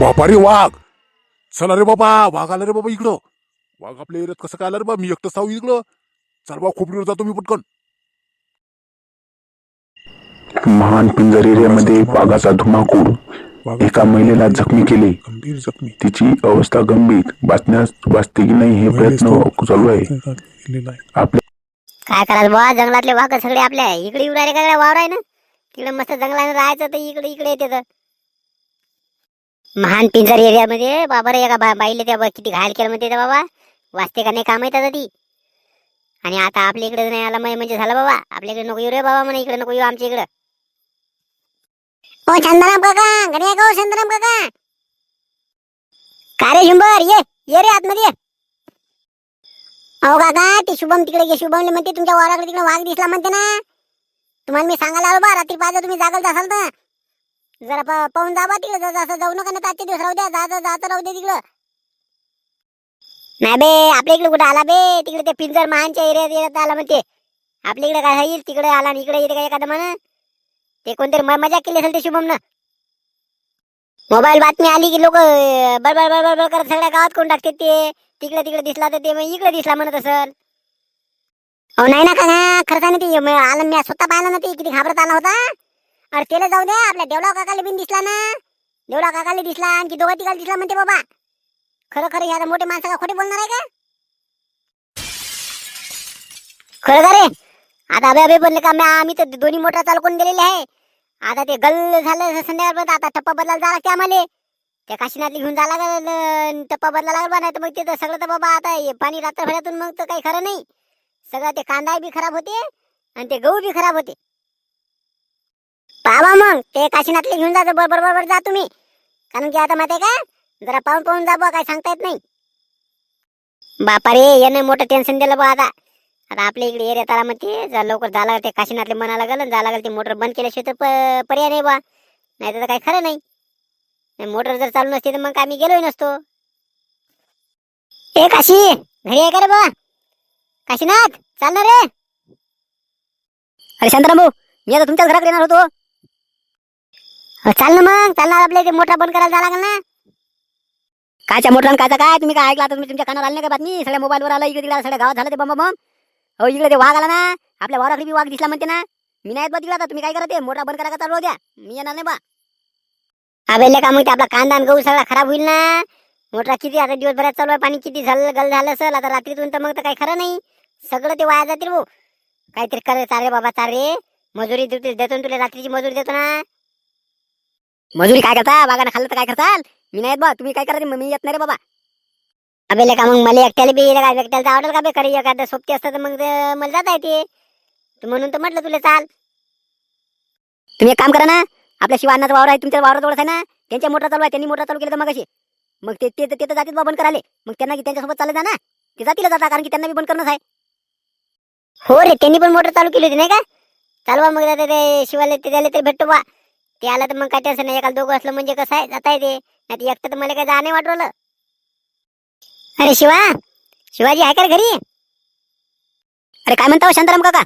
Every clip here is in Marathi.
बापा रे वाघ. चला रे बाबा वाघ आला रे बाबा इकडं. वाघ आपल्या एरियात कसं काय आला रे बा? मी एकटं साऊ इकडं. चल बा खोपडीवर जातो मी पटकन. महान पिंजर एरियामध्ये वाघाचा धुमाकूळ. वाघ एका महिलेला जखमी केले. गंभीर जखमी. तिची अवस्था गंभीर. वाचण्यास वाचते की नाही हे प्रयत्न चालू आहे. केलेला आहे. आपल्या काय करायचं बा जंगलातले वाघ सगळे आपल्या. इकडे येऊ राहिले का वावर आहे ना तिकडे मस्त जंगलाने राहायचं तर इकडे इकडे येते तर. महान पिंजर एरियामध्ये. बाबा रे एका बा- बाईले त्या किती घायल केलं म्हणते बाबा. वाचते का नाही काम येतात ती. आणि आता आपल्या इकडे नाही आला म्हणजे झालं बाबा. आपल्या इकडे नको येऊ रे बाबा म्हणे इकडे नको येऊ आमच्या इकडे. ओ शांताराम काका घरी आहे का हो शांताराम काका? का रे शुंभर ये ये रे आतमध्ये ये. अहो काका ते शुभम तिकडे गे शुभमले म्हणते तुमच्या वाराकडे तिकडे वाघ दिसला म्हणते ना. तुम्हाला मी सांगायला आलो बा रात्री पाहिजे तुम्ही जागल असाल तर. जरा प- पाहून जा तिकडे जसं जाऊ नका ना आजचे दिवस. राहू द्या. जात जात राहू दे तिकडं. नाही बे आपल्या इकडे कुठे आला बे? तिकडे ते पिंजर महानच्या एरियात येत आला म्हणते. आपल्या इकडे काय येईल तिकडे आला आणि इकडे येते का एखादं म्हण? ते कोणतरी मजा केली असेल ते शुभम न. मोबाईल बातमी आली की लोक बडबड बडबड करत सगळ्या गावात कोण टाकते ते? तिकडे तिकडे दिसला तर ते मग इकडे दिसला म्हणत असल. अहो नाही ना का खरं सांग ते आलं मी स्वतः पाहिलं ना ते. किती घाबरत आला होता. अरे त्याला जाऊ द्या आपल्या देवराव काकाला बिन दिसला ना. देवराव काकाला दिसला आणखी दोघा तिघाला दिसला म्हणते बाबा. खरं खरं ह्या मोठे माणसाला खोटे बोलणार आहे का? खरं का रे आता अभे अभे बनले का आम्ही तर दोन्ही मोटर चालू करून दिलेले आहे. आता ते गल्ल झालं संध्याकाळपर्यंत आता टप्पा बदलायला जा लागते आम्हाला. त्या काशीनाथली घेऊन जा लागल टप्पा बदला लागल बा नाही तर मग ते सगळं तर बाबा आता हे पाणी रात्रभरातून मग तर काही खरं नाही. सगळं ते कांदा बी खराब होते आणि ते गहू बी खराब होते. पावा मग ते काशीनाथले घेऊन जा बरोबर बरोबर जा तुम्ही. कारण की आता माहिती का जरा पाहून पाहून जा बा काही सांगता येत नाही. बापा रे यानं मोठं टेन्शन दिलं बा आता. आता आपल्या इकडे एरियात आला म्हणते जरा लवकर जा ते काशीनाथले म्हणा लागल जा लागल ते मोटर बंद केल्याशिवाय तर पर्याय नाही बा. नाही तर काही खरं नाही. मोटर जर चालू नसते तर मग आम्ही गेलोय नसतो. ए काशी घरी आहे का रे बा? काशीनाथ चालणार रे अरे शांतराम भाऊ मी आता तुमच्याच घराकडे येणार होतो. चाल ना मग. चालणार आपल्या इथे मोटर बंद करायला जा लागल ना. कायच्या मोटर कायचा काय? तुम्ही काय ऐकला तुम्ही तुमच्या कानावर आले नाही का बातमी? सगळ्या मोबाईलवर आला इकडे तिकडे सगळ्या गावात झालं ते बंब बंब हो इकडे ते वाघ आला ना. आपल्या वाराकडे बी वाघ दिसला म्हणते ना. मी नाही बा तिकडे आता. तुम्ही काय करा ते मोठा बंद करा का चालू द्या? मी येणार नाही बा. अबे का मग ते आपला कांदा आणि गहू सगळा खराब होईल ना. मोठा किती आता दिवसभरात चालू आहे. पाणी किती झालं गल झालं असेल. आता रात्रीतून तर मग तर काही खरं नाही. सगळं ते वाया जातील भाऊ. काहीतरी कर चाल बाबा चारे मजुरी देतो देतो ना तुला रात्रीची मजुरी देतो ना. मजुरी काय करता? बागाना खाल्लं तर काय करताल? मी नाही बा तुम्ही काय करा मी येत नाही रे बाबा. अबे का मग मला एकट्याला बी काय एकट्याला आवडेल का बे? खरी एखादं सोबती असतं तर मग मला जाता येते. म्हणून तर म्हटलं तुला चाल. तुम्ही एक काम करा ना आपल्या शिवानाचा वावर आहे तुमच्या वावरात ओळख आहे ना त्यांच्या मोटर चालू आहे त्यांनी मोटर चालू केलं तर मग अशी मग ते ते तर जातील बा बंद कराले मग त्यांना की त्यांच्यासोबत चालत जा ना. ते जातील जाता कारण की त्यांना बी बंद करणंच आहे. हो रे त्यांनी पण मोटर चालू केली होती नाही का? चालवा मग ते शिवाले ते त्याला तरी भेटतो बा ते आलं तर मग काय टेन्शन नाही एकाला दोघं असलं म्हणजे कसं आहे? जाता येते. नाही तर एकटं तर मला काय जा नाही वाटवलं अरे शिवा शिवाजी आहे का रे घरी? अरे काय म्हणता हो शांताराम काका?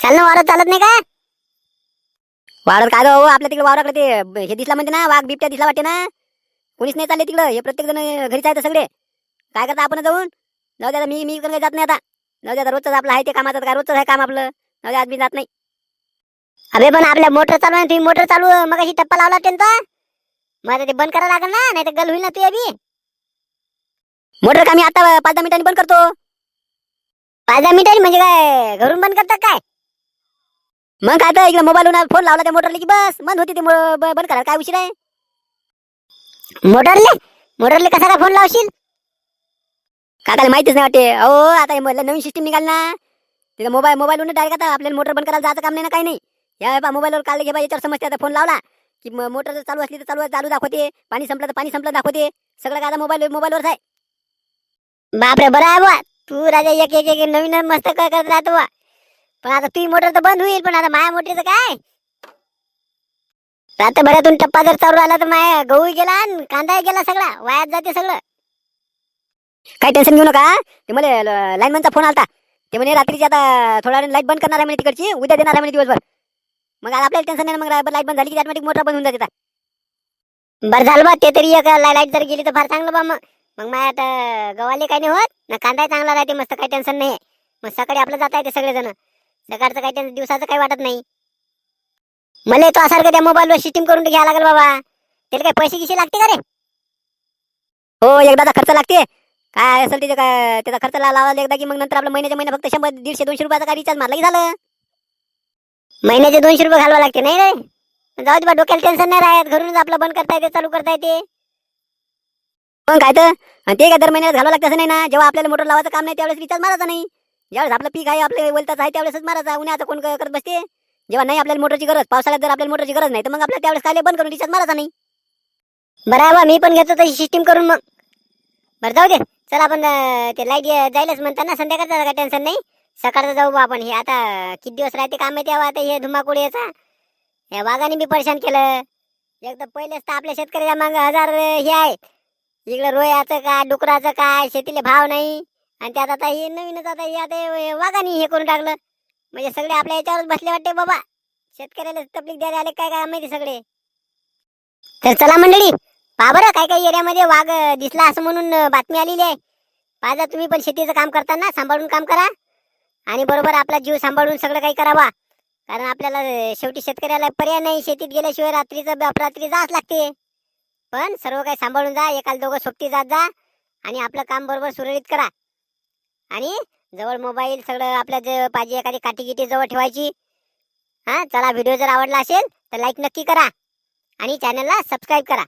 चाल ना वारत चालत नाही का? वावरात काय हो आपल्या तिकडे वावराकडे ते हे दिसला म्हणते ना वाघ बिबट्या दिसला वाटते ना. कोणीच नाही चालले तिकडं हे प्रत्येक जण घरीच आहेत सगळे. काय करता आपण जाऊन? जाऊ द्या मी मी इकडे जात नाही आता. जाऊ द्या रोजच आपलं आहे ते कामाचं काय रोजच आहे काम आपलं. जाऊ द्या आज मी जात नाही. अबे पण आपल्या मोटर चालू आहे तुम्ही मोटर चालू मग अशी टप्पा लावला त्यांचा. मग आता ते बंद करावं लागेल ना नाही तर गल होईल ना तुझ्या बी. मोटर का मी आता पाच दहा मिनिटांनी बंद करतो? पाच दहा मिनिटांनी म्हणजे काय घरून बंद करतात काय? मग काय तर इकडे मोबाईलवरून फोन लावला त्या मोटरला की बस बंद होती ते बंद करा काय उशीर आहे? मोटरले? मोटरले कसा काय फोन लावशील? काकाला माहितीच नाही वाटते. अहो आता हे नवीन सिस्टीम निघाल ना. तिथं मोबाईल मोबाईलवरून डायरेक्ट आता आपल्याला मोटर बंद करायला जायचं काम नाही ना काही नाही. या बा मोबाईलवर काल घे बा याच्यावर समजते आता. फोन लावला की मोटर जर चालू असली तर चालू चालू दाखवते. पाणी संपलं तर पाणी संपलं दाखवते. सगळं काय आता मोबाईल मोबाईलवरच आहे. बापरे बरं आहे बुवा. तू राजा एक एक एक नवीन मस्त काय करत राहतो बुवा. पण आता तुझी मोटर तर बंद होईल पण आता माया मोटरीचं काय? रात्रभरातून टप्पा जर चालू आला तर माया गहू गेला आणि कांदा गेला सगळा वायात जाते सगळं. काही टेन्शन घेऊ नका ते मला लाईनमॅनचा फोन आलता. ते म्हणे रात्रीची आता थोडा वेळ लाइट बंद करणार आहे म्हणे तिकडची उद्या देणार आहे म्हणे दिवसभर. मग आपल्याला टेन्शन नाही मग मग लाइट बंद झाली की ऑटोमॅटिक मोटर बंद होऊन जाते बरं झालं बा ते तरी एक लाइट जर गेली तर फार चांगलं बा मग. मग माझ्या आता गव्हाले काही नाही होत ना कांदा चांगला राहते मस्त काही टेन्शन नाही मग सकाळी आपलं जाता येते सगळेजण. सकाळचं काही टेन्शन दिवसाचं काही वाटत नाही. मला तो सारखं त्या मोबाईलवर सिस्टीम करून घ्यावं लागेल बाबा. त्याला काही पैसे गिसे लागते का रे? हो एकदाचा खर्च लागते. काय असेल त्याचा काय त्याचा खर्च ला- लावायला एकदा की मग नंतर आपलं महिन्याच्या महिना फक्त शंभर दीडशे दोनशे रुपयाचा काय रिचार्ज मारला की झालं? महिन्याचे दोनशे रुपये घालवा लागते नाही रे? जाऊ दे बा डोक्याला टेन्शन नाही राहत घरूनच आपलं बंद करता येते चालू करता येते मग काय तर? ते काय दर महिन्यात घालावं लागतं असं नाही ना? जेव्हा आपल्याला मोटर लावायचं काम नाही त्यावेळेस रिचार्ज मारायचा नाही. ज्यावेळेस आपलं पीक आहे आपले वलताच आहे त्यावेळेसच मारायचा. आता कोण करत बसते? जेव्हा नाही आपल्याला मोटरची गरज पावसाळ्यात जर आपल्याला मोटरची गरज नाही तर मग आपल्याला त्यावेळेस काय बंद करून रिचार्ज मारायचा नाही. बरं आहे बा मी पण घेतो तशी सिस्टीम करून मग. बरं जाऊ दे. चल आपण ते लाइट जायलाच म्हणताना संध्याकाळचा संध्याकाळचं काय टेन्शन नाही. सकाळचं जाऊ बा आपण. हे आता किती दिवस राहते काम आहे तेव्हा आता हे धुमाकूळ याचा या वाघाने बी परेशान केलं. एक तर पहिलेच तर आपल्या शेतकऱ्याच्या मागं हजार हे आहे इकडं रोयाचं काय डुकराचं काय शेतीला भाव नाही. आणि त्यात आता हे नवीनच आता हे आता वाघाने हे करून टाकलं. म्हणजे सगळे आपल्या याच्यावरच बसले वाटते बाबा. शेतकऱ्याला तकलीफ द्यायला आले काय काय माहिती सगळे. तर चला मंडळी पहा बरं काय काही एरियामध्ये वाघ दिसला असं म्हणून बातमी आलेली आहे. पाहा तुम्ही पण शेतीचं काम करताना सांभाळून काम करा. आणि बरोबर आपला जीव सांभाळून सगळं काही करावा. कारण आपल्याला शेवटी शेतकऱ्याला पर्याय नाही शेतीत गेल्याशिवाय रात्रीचं रात्री जाच लागते. पण सर्व काही सांभाळून जा एकाला दोघं सोबती जात जा आणि आपलं काम बरोबर सुरळीत करा. आणि जवळ मोबाईल सगळं आपल्या जे पाहिजे एखादी काठी गिटी जवळ ठेवायची. हा चला व्हिडिओ जर आवडला असेल तर लाईक नक्की करा. आणि चॅनलला सबस्क्राईब करा.